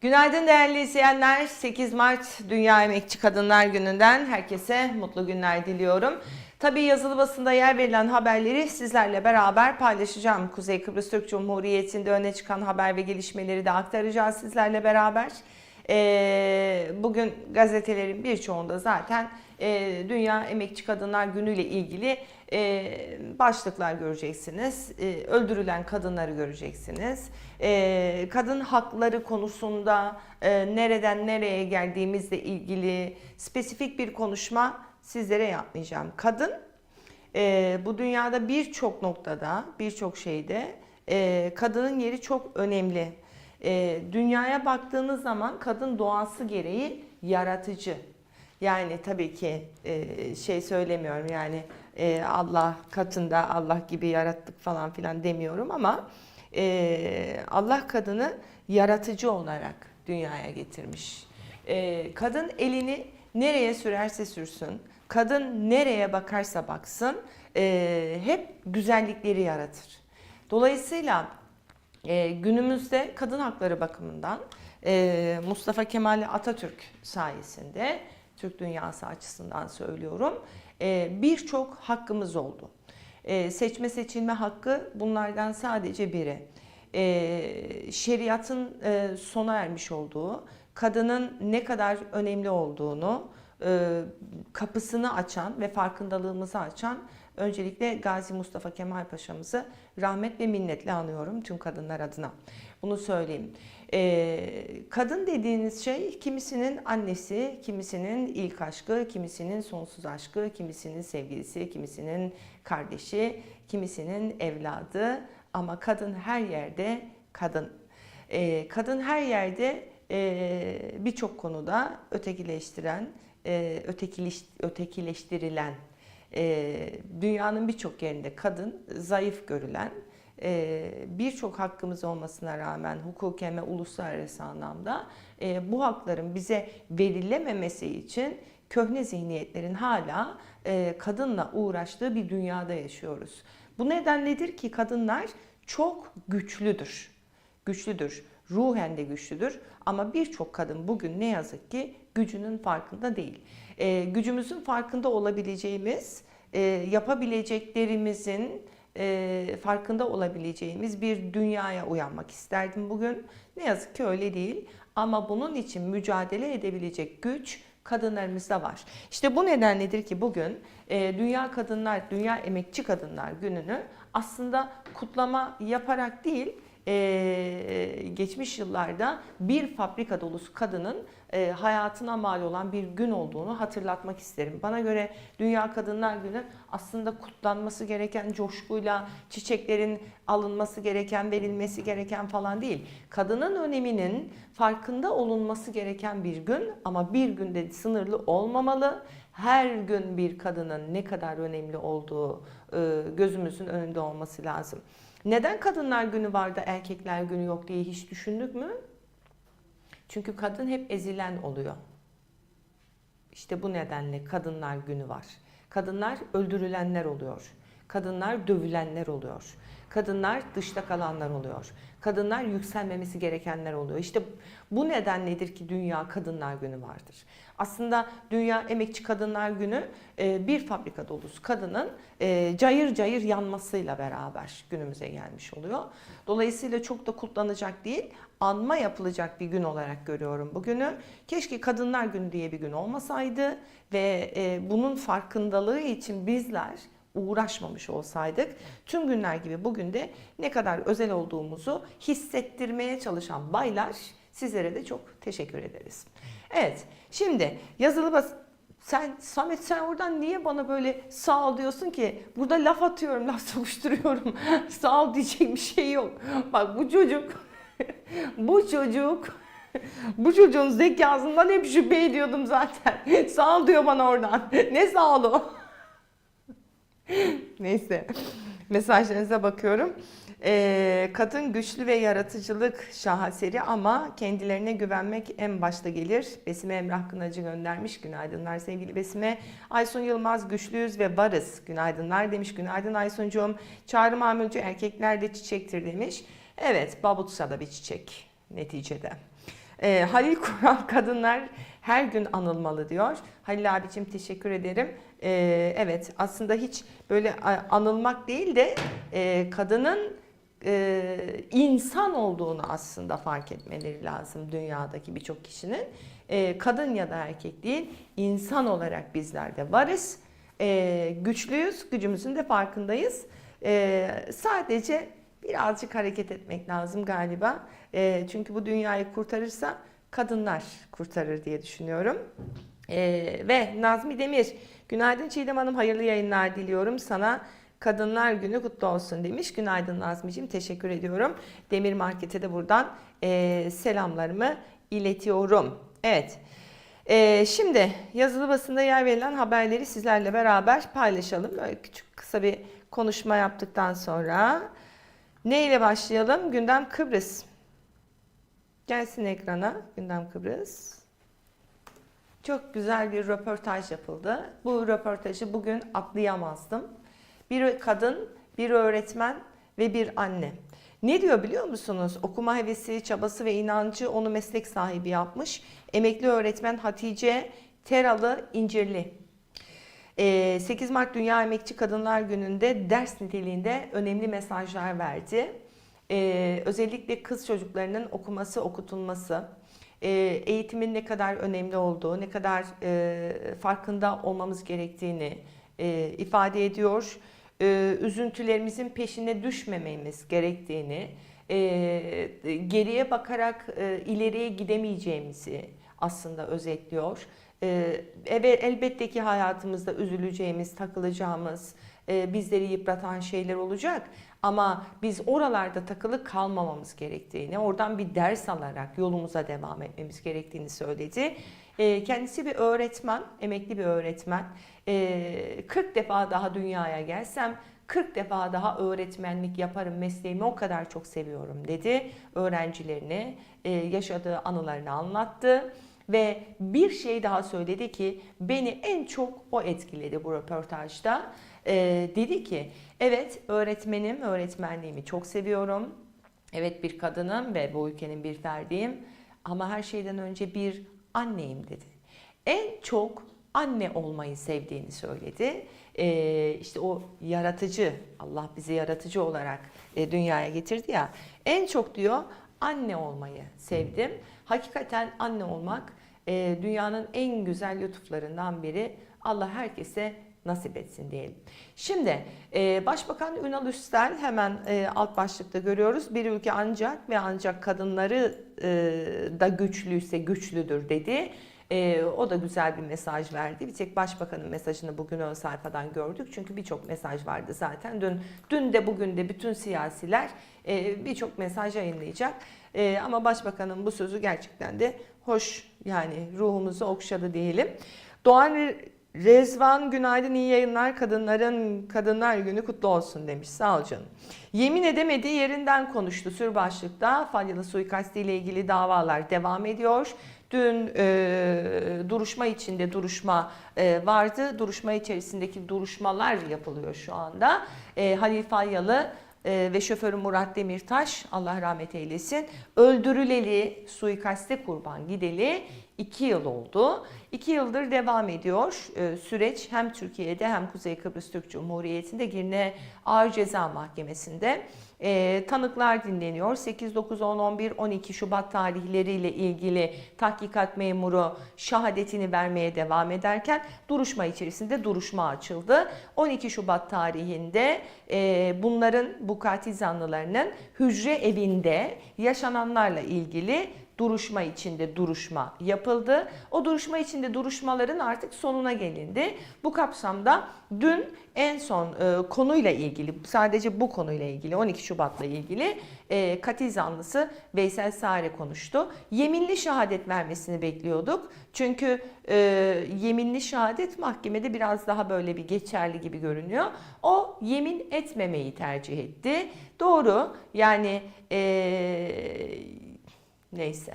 Günaydın değerli izleyenler. 8 Mart Dünya Emekçi Kadınlar Günü'nden herkese mutlu günler diliyorum. Tabii yazılı basında yer verilen haberleri sizlerle beraber paylaşacağım. Kuzey Kıbrıs Türk Cumhuriyeti'nde öne çıkan haber ve gelişmeleri de aktaracağız sizlerle beraber. Ee, bugün gazetelerin birçoğunda zaten e, Dünya Emekçi Kadınlar Günü ile ilgili e, başlıklar göreceksiniz. E, öldürülen kadınları göreceksiniz. E, kadın hakları konusunda e, nereden nereye geldiğimizle ilgili spesifik bir konuşma sizlere yapmayacağım. Kadın e, bu dünyada birçok noktada, birçok şeyde kadının yeri çok önemli. Dünyaya baktığınız zaman kadın doğası gereği yaratıcı. Yani tabii ki e, şey söylemiyorum yani e, Allah katında Allah gibi yarattık falan filan demiyorum ama e, Allah kadını yaratıcı olarak dünyaya getirmiş. E, kadın elini nereye sürerse sürsün, kadın nereye bakarsa baksın e, hep güzellikleri yaratır. Dolayısıyla e, günümüzde kadın hakları bakımından e, Mustafa Kemal Atatürk sayesinde Türk dünyası açısından söylüyorum e, birçok hakkımız oldu. E, seçme seçilme hakkı bunlardan sadece biri. E, şeriatın e, sona ermiş olduğu, kadının ne kadar önemli olduğunu e, kapısını açan ve farkındalığımızı açan öncelikle Gazi Mustafa Kemal Paşa'mızı rahmet ve minnetle anıyorum tüm kadınlar adına. Bunu söyleyeyim. Ee, kadın dediğiniz şey kimisinin annesi, kimisinin ilk aşkı, kimisinin sonsuz aşkı, kimisinin sevgilisi, kimisinin kardeşi, kimisinin evladı. Ama kadın her yerde kadın. Ee, kadın her yerde e, birçok konuda ötekileştiren, e, ötekileş, ötekileştirilen, e, dünyanın birçok yerinde kadın zayıf görülen, e, birçok hakkımız olmasına rağmen hukuken ve uluslararası anlamda e, bu hakların bize verilememesi için köhne zihniyetlerin hala e, kadınla uğraştığı bir dünyada yaşıyoruz. Bu nedenledir ki kadınlar çok güçlüdür. Güçlüdür. Ruhen de güçlüdür ama birçok kadın bugün ne yazık ki gücünün farkında değil. E, gücümüzün farkında olabileceğimiz, e, yapabileceklerimizin e, farkında olabileceğimiz bir dünyaya uyanmak isterdim bugün. Ne yazık ki öyle değil ama bunun için mücadele edebilecek güç kadınlarımızda var. İşte bu nedenledir ki bugün e, Dünya Kadınlar, Dünya Emekçi Kadınlar Günü'nü aslında kutlama yaparak değil, ee, geçmiş yıllarda bir fabrika dolusu kadının e, hayatına mal olan bir gün olduğunu hatırlatmak isterim. Bana göre Dünya Kadınlar Günü aslında kutlanması gereken coşkuyla çiçeklerin alınması gereken, verilmesi gereken falan değil. Kadının öneminin farkında olunması gereken bir gün ama bir günde sınırlı olmamalı. Her gün bir kadının ne kadar önemli olduğu e, gözümüzün önünde olması lazım. Neden kadınlar günü var da erkekler günü yok diye hiç düşündük mü? Çünkü kadın hep ezilen oluyor. İşte bu nedenle kadınlar günü var. Kadınlar öldürülenler oluyor. Kadınlar dövülenler oluyor. Kadınlar dışta kalanlar oluyor. Kadınlar yükselmemesi gerekenler oluyor. İşte bu nedenledir ki Dünya Kadınlar Günü vardır. Aslında Dünya Emekçi Kadınlar Günü e, bir fabrika dolusu kadının e, cayır cayır yanmasıyla beraber günümüze gelmiş oluyor. Dolayısıyla çok da kutlanacak değil, anma yapılacak bir gün olarak görüyorum bugünü. Keşke Kadınlar Günü diye bir gün olmasaydı ve e, bunun farkındalığı için bizler uğraşmamış olsaydık tüm günler gibi bugün de ne kadar özel olduğumuzu hissettirmeye çalışan baylar sizlere de çok teşekkür ederiz. Evet şimdi yazılı bas sen Samet sen oradan niye bana böyle sağ ol diyorsun ki? Burada laf atıyorum, laf sokuşturuyorum. sağ ol diyecek bir şey yok. Bak bu çocuk, bu çocuk, bu çocuğun zekasından hep şüphe ediyordum zaten. sağ ol diyor bana oradan. ne sağ olu? Neyse mesajlarınıza bakıyorum. Ee, kadın güçlü ve yaratıcılık şaheseri ama kendilerine güvenmek en başta gelir. Besime Emrah Kınacı göndermiş. Günaydınlar sevgili Besime. Aysun Yılmaz güçlüyüz ve varız. Günaydınlar demiş. Günaydın Aysuncuğum. Çağrı Mamulcu erkekler de çiçektir demiş. Evet babutsa da bir çiçek neticede. Ee, Halil Kural kadınlar her gün anılmalı diyor. Halil abicim teşekkür ederim. Ee, evet aslında hiç böyle anılmak değil de e, kadının e, insan olduğunu aslında fark etmeleri lazım dünyadaki birçok kişinin. E, kadın ya da erkek değil insan olarak bizler de varız. E, güçlüyüz, gücümüzün de farkındayız. E, sadece birazcık hareket etmek lazım galiba. E, çünkü bu dünyayı kurtarırsa kadınlar kurtarır diye düşünüyorum. E, ve Nazmi Demir, günaydın Çiğdem Hanım, hayırlı yayınlar diliyorum sana. Kadınlar Günü kutlu olsun demiş. Günaydın Nazmi'ciğim, teşekkür ediyorum. Demir Market'e de buradan e, selamlarımı iletiyorum. Evet. E, şimdi yazılı basında yer verilen haberleri sizlerle beraber paylaşalım. Böyle küçük kısa bir konuşma yaptıktan sonra ne ile başlayalım? Gündem Kıbrıs. Gelsin ekrana Gündem Kıbrıs. Çok güzel bir röportaj yapıldı. Bu röportajı bugün atlayamazdım. Bir kadın, bir öğretmen ve bir anne. Ne diyor biliyor musunuz? Okuma hevesi, çabası ve inancı onu meslek sahibi yapmış. Emekli öğretmen Hatice Teralı İncirli. Ee, 8 Mart Dünya Emekçi Kadınlar Günü'nde ders niteliğinde önemli mesajlar verdi. Ee, özellikle kız çocuklarının okuması, okutulması, e, eğitimin ne kadar önemli olduğu, ne kadar e, farkında olmamız gerektiğini e, ifade ediyor. Üzüntülerimizin peşine düşmememiz gerektiğini, geriye bakarak e, ileriye gidemeyeceğimizi aslında özetliyor. E, evet elbette ki hayatımızda üzüleceğimiz, takılacağımız, e, bizleri yıpratan şeyler olacak. Ama biz oralarda takılı kalmamamız gerektiğini, oradan bir ders alarak yolumuza devam etmemiz gerektiğini söyledi. E, kendisi bir öğretmen, emekli bir öğretmen. E, 40 defa daha dünyaya gelsem 40 defa daha öğretmenlik yaparım mesleğimi o kadar çok seviyorum dedi. Öğrencilerine e, yaşadığı anılarını anlattı. Ve bir şey daha söyledi ki beni en çok o etkiledi bu röportajda. Ee, dedi ki evet öğretmenim, öğretmenliğimi çok seviyorum. Evet bir kadınım ve bu ülkenin bir ferdiyim. Ama her şeyden önce bir anneyim dedi. En çok anne olmayı sevdiğini söyledi. Ee, işte o yaratıcı, Allah bizi yaratıcı olarak e, dünyaya getirdi ya. En çok diyor anne olmayı sevdim. Hakikaten anne olmak e, dünyanın en güzel lütuflarından biri. Allah herkese nasip etsin diyelim. Şimdi e, Başbakan Ünal Üstel hemen e, alt başlıkta görüyoruz. Bir ülke ancak ve ancak kadınları e, da güçlüyse güçlüdür dedi. E, o da güzel bir mesaj verdi. Bir tek Başbakanın mesajını bugün ön sayfadan gördük. Çünkü birçok mesaj vardı zaten. Dün dün de bugün de bütün siyasiler e, birçok mesaj yayınlayacak. E, ama Başbakanın bu sözü gerçekten de hoş yani ruhumuzu okşadı diyelim. Doğan Rezvan günaydın iyi yayınlar kadınların kadınlar günü kutlu olsun demiş sağ ol canım. Yemin edemediği yerinden konuştu sür başlıkta Falyalı suikastı ile ilgili davalar devam ediyor. Dün e, duruşma içinde duruşma e, vardı. Duruşma içerisindeki duruşmalar yapılıyor şu anda. E, Halil Falyalı e, ve şoförü Murat Demirtaş Allah rahmet eylesin öldürüleli suikaste kurban gideli 2 yıl oldu. 2 yıldır devam ediyor e, süreç hem Türkiye'de hem Kuzey Kıbrıs Türk Cumhuriyeti'nde Girne Ağır Ceza Mahkemesi'nde e, tanıklar dinleniyor. 8, 9, 10, 11, 12 Şubat tarihleriyle ilgili tahkikat memuru şahadetini vermeye devam ederken duruşma içerisinde duruşma açıldı. 12 Şubat tarihinde e, bunların bu katil zanlılarının hücre evinde yaşananlarla ilgili duruşma içinde duruşma yapıldı. O duruşma içinde duruşmaların artık sonuna gelindi. Bu kapsamda dün en son e, konuyla ilgili sadece bu konuyla ilgili 12 Şubat'la ilgili e, katil zanlısı Veysel Sare konuştu. Yeminli şehadet vermesini bekliyorduk. Çünkü e, yeminli şehadet mahkemede biraz daha böyle bir geçerli gibi görünüyor. O yemin etmemeyi tercih etti. Doğru yani e, neyse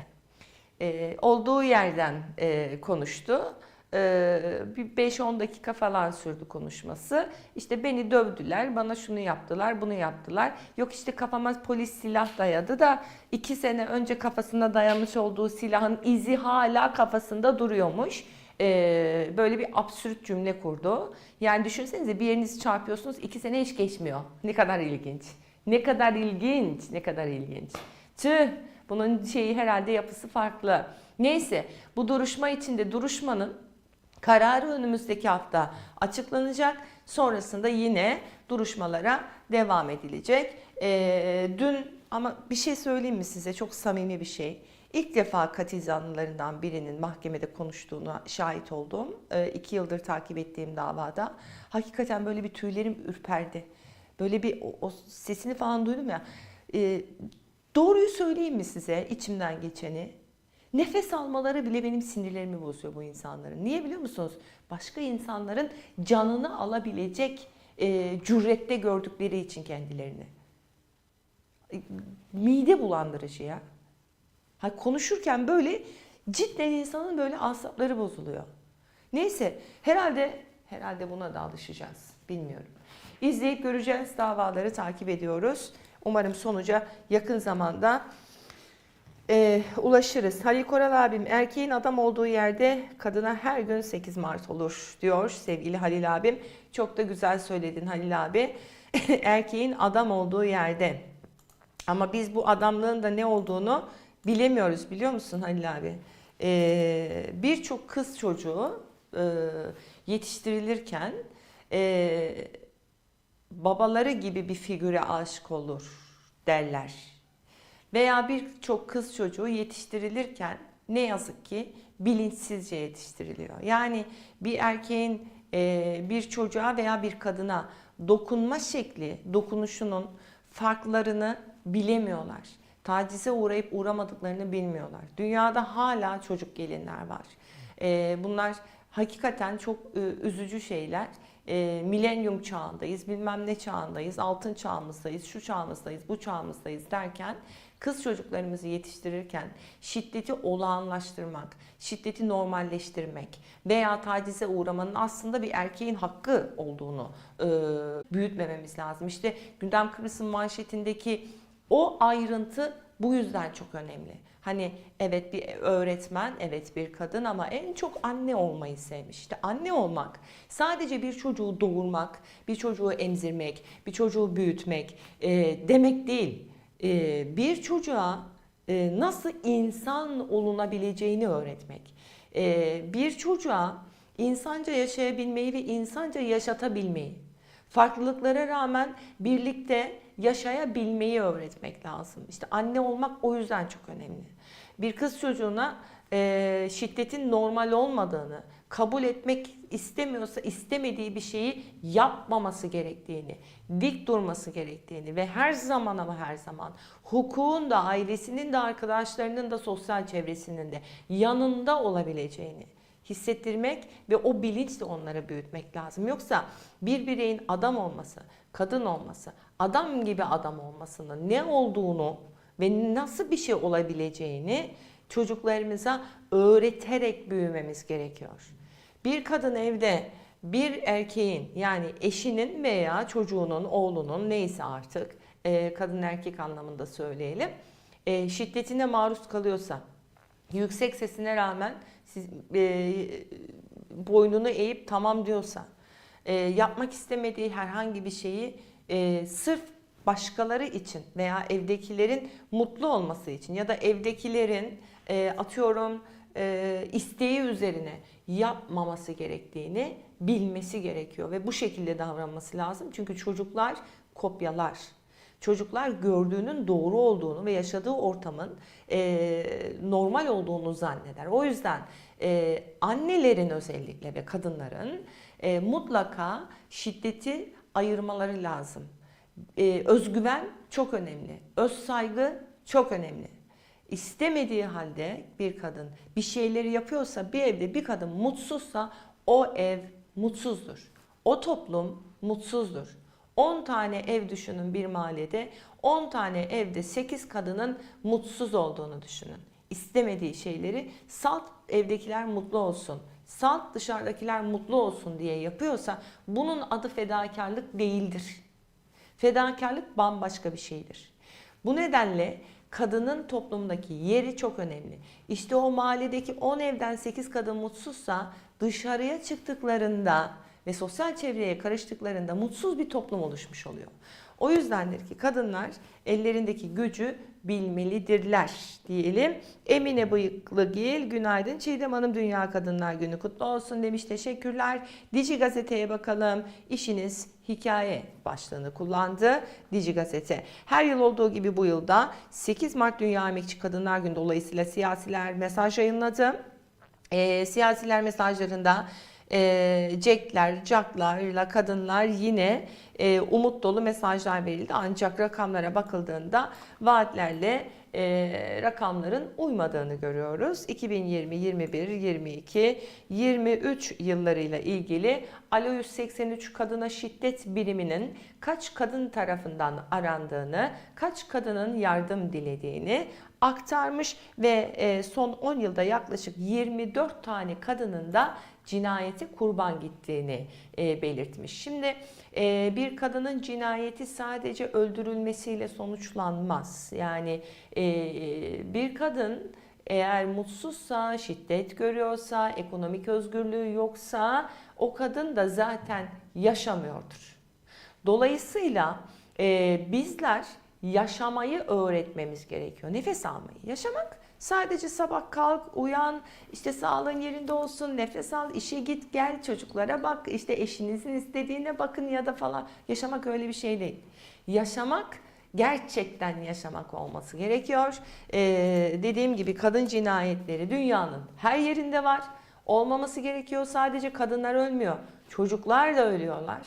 e, olduğu yerden e, konuştu. E, bir 5-10 dakika falan sürdü konuşması. İşte beni dövdüler, bana şunu yaptılar, bunu yaptılar. Yok işte kafama polis silah dayadı da iki sene önce kafasına dayamış olduğu silahın izi hala kafasında duruyormuş. E, böyle bir absürt cümle kurdu. Yani düşünsenize bir yerinizi çarpıyorsunuz iki sene hiç geçmiyor. Ne kadar ilginç. Ne kadar ilginç, ne kadar ilginç. Tüh, bunun şeyi herhalde yapısı farklı. Neyse, bu duruşma içinde duruşmanın kararı önümüzdeki hafta açıklanacak. Sonrasında yine duruşmalara devam edilecek. Ee, dün ama bir şey söyleyeyim mi size? Çok samimi bir şey. İlk defa katil zanlılarından birinin mahkemede konuştuğuna şahit oldum. Ee, iki yıldır takip ettiğim davada. Hakikaten böyle bir tüylerim ürperdi. Böyle bir o, o sesini falan duydum ya. Ee, doğruyu söyleyeyim mi size içimden geçeni? Nefes almaları bile benim sinirlerimi bozuyor bu insanların. Niye biliyor musunuz? Başka insanların canını alabilecek e, cürette gördükleri için kendilerini. E, Mide bulandırıcı ya. Ha, konuşurken böyle cidden insanın böyle asapları bozuluyor. Neyse herhalde herhalde buna da alışacağız. Bilmiyorum. İzleyip göreceğiz davaları takip ediyoruz. Umarım sonuca yakın zamanda e, ulaşırız. Halil Koral abim erkeğin adam olduğu yerde kadına her gün 8 Mart olur diyor sevgili Halil abim. Çok da güzel söyledin Halil abi. erkeğin adam olduğu yerde. Ama biz bu adamlığın da ne olduğunu bilemiyoruz biliyor musun Halil abi? Ee, Birçok kız çocuğu e, yetiştirilirken e, babaları gibi bir figüre aşık olur derler. Veya birçok kız çocuğu yetiştirilirken ne yazık ki bilinçsizce yetiştiriliyor. Yani bir erkeğin e, bir çocuğa veya bir kadına dokunma şekli, dokunuşunun farklarını bilemiyorlar. Tacize uğrayıp uğramadıklarını bilmiyorlar. Dünyada hala çocuk gelinler var. E, bunlar hakikaten çok e, üzücü şeyler. E, milenyum çağındayız, bilmem ne çağındayız, altın çağımızdayız, şu çağımızdayız, bu çağımızdayız derken kız çocuklarımızı yetiştirirken şiddeti olağanlaştırmak, şiddeti normalleştirmek veya tacize uğramanın aslında bir erkeğin hakkı olduğunu e, büyütmememiz lazım. İşte Gündem Kıbrıs'ın manşetindeki o ayrıntı bu yüzden çok önemli. Hani evet bir öğretmen, evet bir kadın ama en çok anne olmayı sevmiş. İşte anne olmak sadece bir çocuğu doğurmak, bir çocuğu emzirmek, bir çocuğu büyütmek e, demek değil. E, bir çocuğa e, nasıl insan olunabileceğini öğretmek. E, bir çocuğa insanca yaşayabilmeyi ve insanca yaşatabilmeyi, farklılıklara rağmen birlikte yaşayabilmeyi öğretmek lazım. İşte anne olmak o yüzden çok önemli. Bir kız çocuğuna e, şiddetin normal olmadığını, kabul etmek istemiyorsa istemediği bir şeyi yapmaması gerektiğini, dik durması gerektiğini ve her zaman ama her zaman hukukun da ailesinin de arkadaşlarının da sosyal çevresinin de yanında olabileceğini hissettirmek ve o bilinçle onları büyütmek lazım. Yoksa bir bireyin adam olması, kadın olması, adam gibi adam olmasının ne olduğunu ve nasıl bir şey olabileceğini çocuklarımıza öğreterek büyümemiz gerekiyor. Bir kadın evde bir erkeğin yani eşinin veya çocuğunun, oğlunun neyse artık e, kadın erkek anlamında söyleyelim e, şiddetine maruz kalıyorsa yüksek sesine rağmen siz, e, boynunu eğip tamam diyorsa e, yapmak istemediği herhangi bir şeyi e, sırf başkaları için veya evdekilerin mutlu olması için ya da evdekilerin e, atıyorum e, isteği üzerine yapmaması gerektiğini bilmesi gerekiyor ve bu şekilde davranması lazım. Çünkü çocuklar kopyalar. Çocuklar gördüğünün doğru olduğunu ve yaşadığı ortamın e, normal olduğunu zanneder. O yüzden e, annelerin özellikle ve kadınların e, mutlaka şiddeti ayırmaları lazım. E, özgüven çok önemli. Öz saygı çok önemli. İstemediği halde bir kadın bir şeyleri yapıyorsa bir evde bir kadın mutsuzsa o ev mutsuzdur. O toplum mutsuzdur. 10 tane ev düşünün bir mahallede. 10 tane evde 8 kadının mutsuz olduğunu düşünün. İstemediği şeyleri salt evdekiler mutlu olsun. Salt dışarıdakiler mutlu olsun diye yapıyorsa bunun adı fedakarlık değildir. Fedakarlık bambaşka bir şeydir. Bu nedenle kadının toplumdaki yeri çok önemli. İşte o mahalledeki 10 evden 8 kadın mutsuzsa dışarıya çıktıklarında ve sosyal çevreye karıştıklarında mutsuz bir toplum oluşmuş oluyor. O yüzdendir ki kadınlar ellerindeki gücü bilmelidirler diyelim. Emine Bıyıklıgil günaydın Çiğdem Hanım Dünya Kadınlar Günü kutlu olsun demiş teşekkürler. Dici Gazete'ye bakalım işiniz hikaye başlığını kullandı Dici Gazete. Her yıl olduğu gibi bu yılda 8 Mart Dünya Emekçi Kadınlar Günü dolayısıyla siyasiler mesaj yayınladı. E, siyasiler mesajlarında e, Jack'ler, Jack'larla kadınlar yine e, umut dolu mesajlar verildi. Ancak rakamlara bakıldığında vaatlerle e, rakamların uymadığını görüyoruz. 2020, 21, 22, 23 yıllarıyla ilgili Alo 183 kadına şiddet biriminin kaç kadın tarafından arandığını, kaç kadının yardım dilediğini aktarmış ve e, son 10 yılda yaklaşık 24 tane kadının da cinayeti kurban gittiğini e, belirtmiş. Şimdi e, bir kadının cinayeti sadece öldürülmesiyle sonuçlanmaz. Yani e, bir kadın eğer mutsuzsa, şiddet görüyorsa, ekonomik özgürlüğü yoksa o kadın da zaten yaşamıyordur. Dolayısıyla e, bizler yaşamayı öğretmemiz gerekiyor. Nefes almayı. Yaşamak sadece sabah kalk, uyan, işte sağlığın yerinde olsun, nefes al, işe git, gel, çocuklara bak, işte eşinizin istediğine bakın ya da falan. Yaşamak öyle bir şey değil. Yaşamak gerçekten yaşamak olması gerekiyor. Ee, dediğim gibi kadın cinayetleri dünyanın her yerinde var. Olmaması gerekiyor. Sadece kadınlar ölmüyor. Çocuklar da ölüyorlar.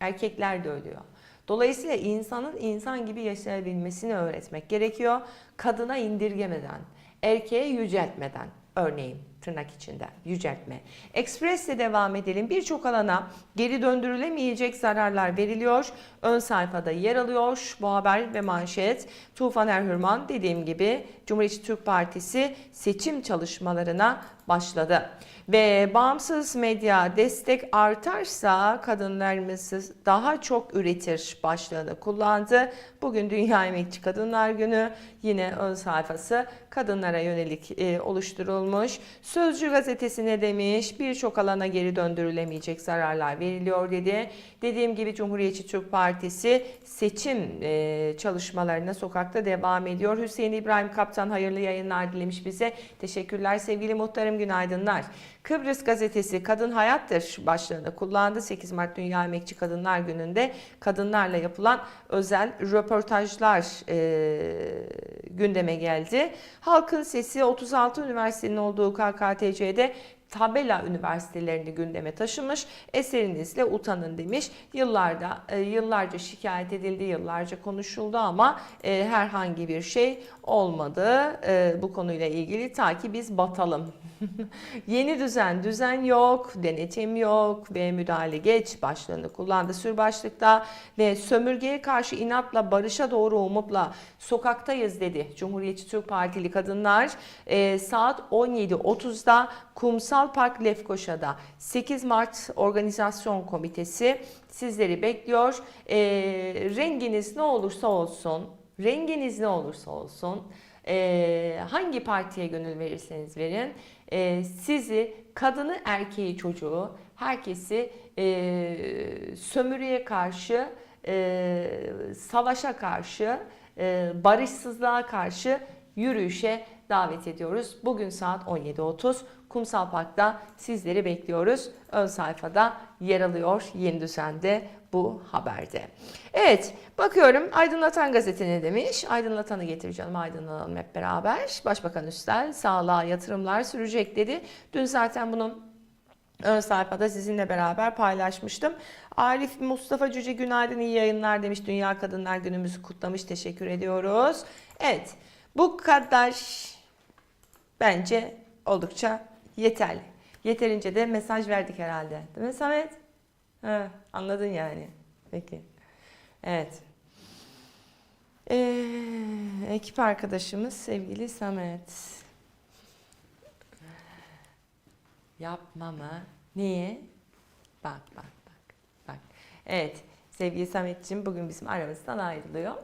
Erkekler de ölüyor. Dolayısıyla insanın insan gibi yaşayabilmesini öğretmek gerekiyor. Kadına indirgemeden, erkeğe yüceltmeden örneğin tırnak içinde yüceltme. Ekspresle devam edelim. Birçok alana geri döndürülemeyecek zararlar veriliyor. Ön sayfada yer alıyor bu haber ve manşet. Tufan Erhürman dediğim gibi Cumhuriyetçi Türk Partisi seçim çalışmalarına başladı. Ve bağımsız medya destek artarsa kadınlarımız daha çok üretir başlığını kullandı. Bugün Dünya Emekçi Kadınlar Günü yine ön sayfası kadınlara yönelik e, oluşturulmuş. Sözcü gazetesi ne demiş? Birçok alana geri döndürülemeyecek zararlar veriliyor dedi. Dediğim gibi Cumhuriyetçi Türk Partisi seçim e, çalışmalarına sokakta devam ediyor. Hüseyin İbrahim Kaptan hayırlı yayınlar dilemiş bize. Teşekkürler sevgili muhtarım günaydınlar. Kıbrıs gazetesi kadın hayattır başlığını kullandı. 8 Mart Dünya Emekçi Kadınlar Günü'nde kadınlarla yapılan özel röportajlar e, gündeme geldi. Halkın Sesi 36 üniversitenin olduğu KKTC'de tabela üniversitelerini gündeme taşımış. Eserinizle utanın demiş. Yıllarda e, yıllarca şikayet edildi, yıllarca konuşuldu ama e, herhangi bir şey olmadı e, bu konuyla ilgili ta ki biz batalım Yeni düzen, düzen yok, denetim yok ve müdahale geç başlığını kullandı sür başlıkta ve sömürgeye karşı inatla barışa doğru umutla sokaktayız dedi Cumhuriyetçi Türk Partili kadınlar. Ee, saat 17.30'da Kumsal Park Lefkoşa'da 8 Mart Organizasyon Komitesi sizleri bekliyor. Ee, renginiz ne olursa olsun, renginiz ne olursa olsun ee, hangi partiye gönül verirseniz verin ee, sizi kadını erkeği çocuğu herkesi ee, sömürüye karşı ee, savaşa karşı ee, barışsızlığa karşı yürüyüşe davet ediyoruz. Bugün saat 17.30 Kumsal Park'ta sizleri bekliyoruz. Ön sayfada yer alıyor yeni düzende bu haberde. Evet bakıyorum Aydınlatan Gazete ne demiş? Aydınlatan'ı getireceğim aydınlanalım hep beraber. Başbakan Üstel sağlığa yatırımlar sürecek dedi. Dün zaten bunun ön sayfada sizinle beraber paylaşmıştım. Arif Mustafa Cüce günaydın iyi yayınlar demiş. Dünya Kadınlar Günümüzü kutlamış. Teşekkür ediyoruz. Evet bu kadar bence oldukça yeterli. Yeterince de mesaj verdik herhalde. Değil mi Samet? Ha, anladın yani. Peki. Evet. Ee, ekip arkadaşımız sevgili Samet. Yapma mı? Niye? Bak bak bak. Bak. Evet. Sevgili Samet'ciğim bugün bizim aramızdan ayrılıyor.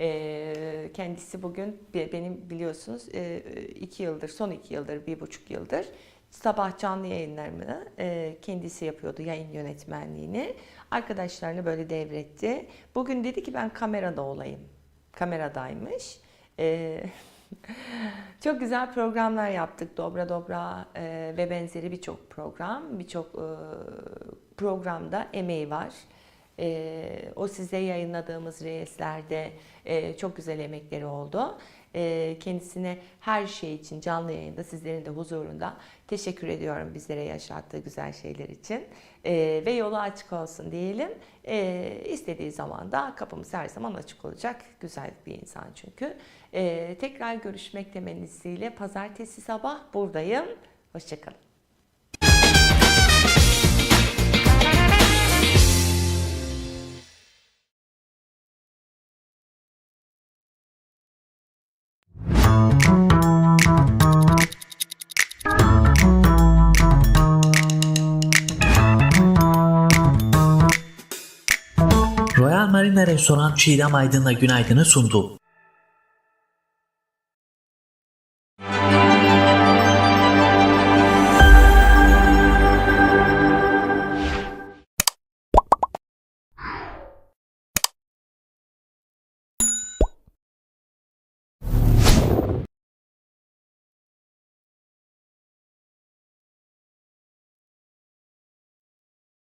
Ee, kendisi bugün be- benim biliyorsunuz e, iki yıldır, son iki yıldır, bir buçuk yıldır sabah canlı yayınlarımı e, kendisi yapıyordu yayın yönetmenliğini. Arkadaşlarını böyle devretti. Bugün dedi ki ben kamerada olayım. Kameradaymış. Ee, çok güzel programlar yaptık. Dobra Dobra e, ve benzeri birçok program, birçok e, programda emeği var. E, o size yayınladığımız reislerde e, çok güzel emekleri oldu. E, kendisine her şey için canlı yayında sizlerin de huzurunda teşekkür ediyorum bizlere yaşattığı güzel şeyler için. E, ve yolu açık olsun diyelim. E, istediği zaman da kapımız her zaman açık olacak. Güzel bir insan çünkü. Tekrar görüşmek temennisiyle pazartesi sabah buradayım. Hoşçakalın. Marina Restoran Çiğdem Aydın'la günaydını sundu.